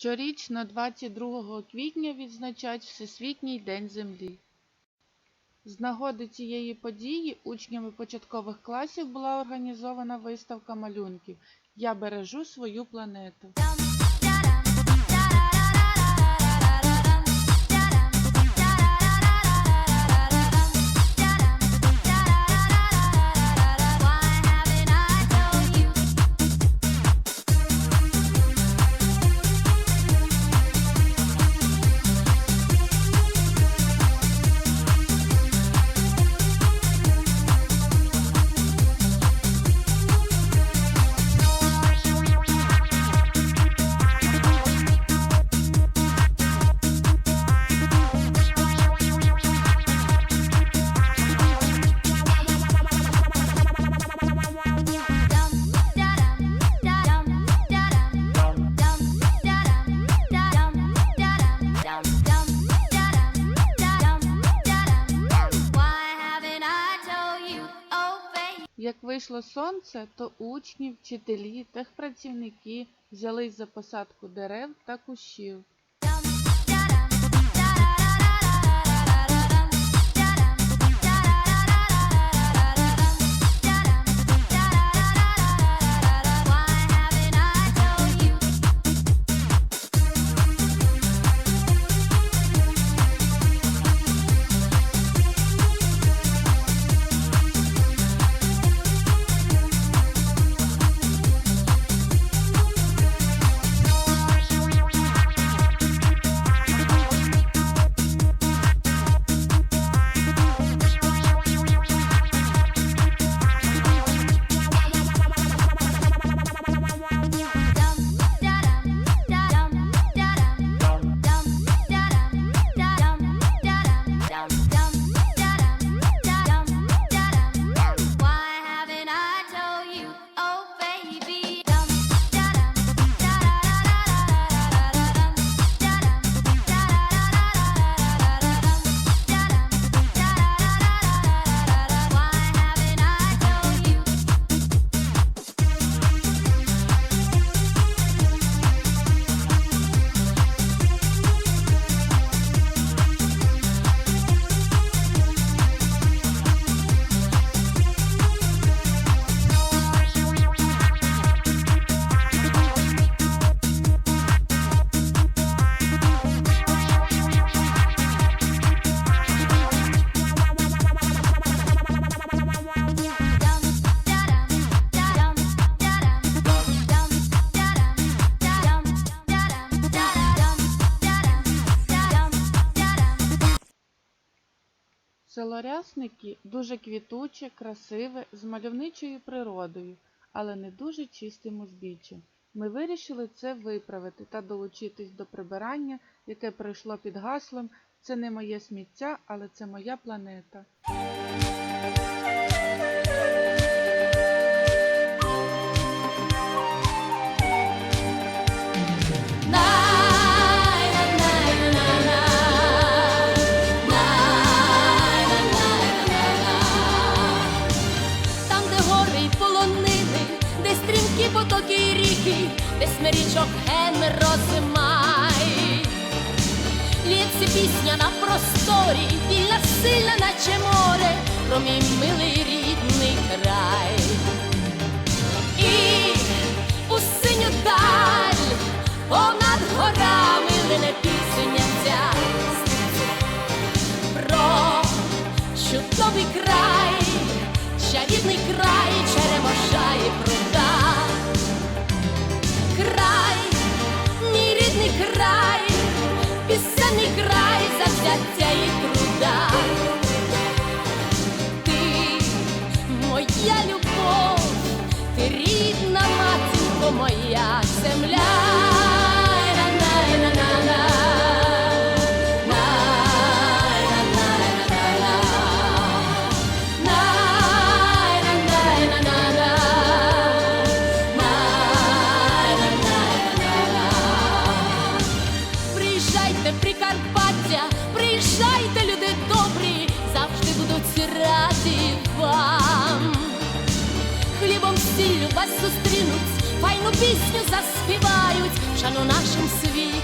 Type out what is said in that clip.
Щорічно 22 квітня відзначають Всесвітній день Землі. З нагоди цієї події учнями початкових класів була організована виставка малюнків Я бережу свою планету. Як вийшло сонце, то учні, вчителі, техпрацівники взялись за посадку дерев та кущів. Село Рясники дуже квітуче, красиве, з мальовничою природою, але не дуже чистим узбіччям. Ми вирішили це виправити та долучитись до прибирання, яке пройшло під гаслом Це не моє сміття, але це моя планета. Потоки й ріки, де смирічок ген розмай. Лється пісня на просторі, вільна сильна, наче море, про мій милий рідний край. І у синю даль, понад горами лине пісня ця про чудовий край, чарівний край, Приїжджайте, Прикарпаття, приїжджайте, люди добрі, завжди будуть раді вам. Хлібом сіллю вас зустрінуть, файну пісню заспівають, шану нашим світом.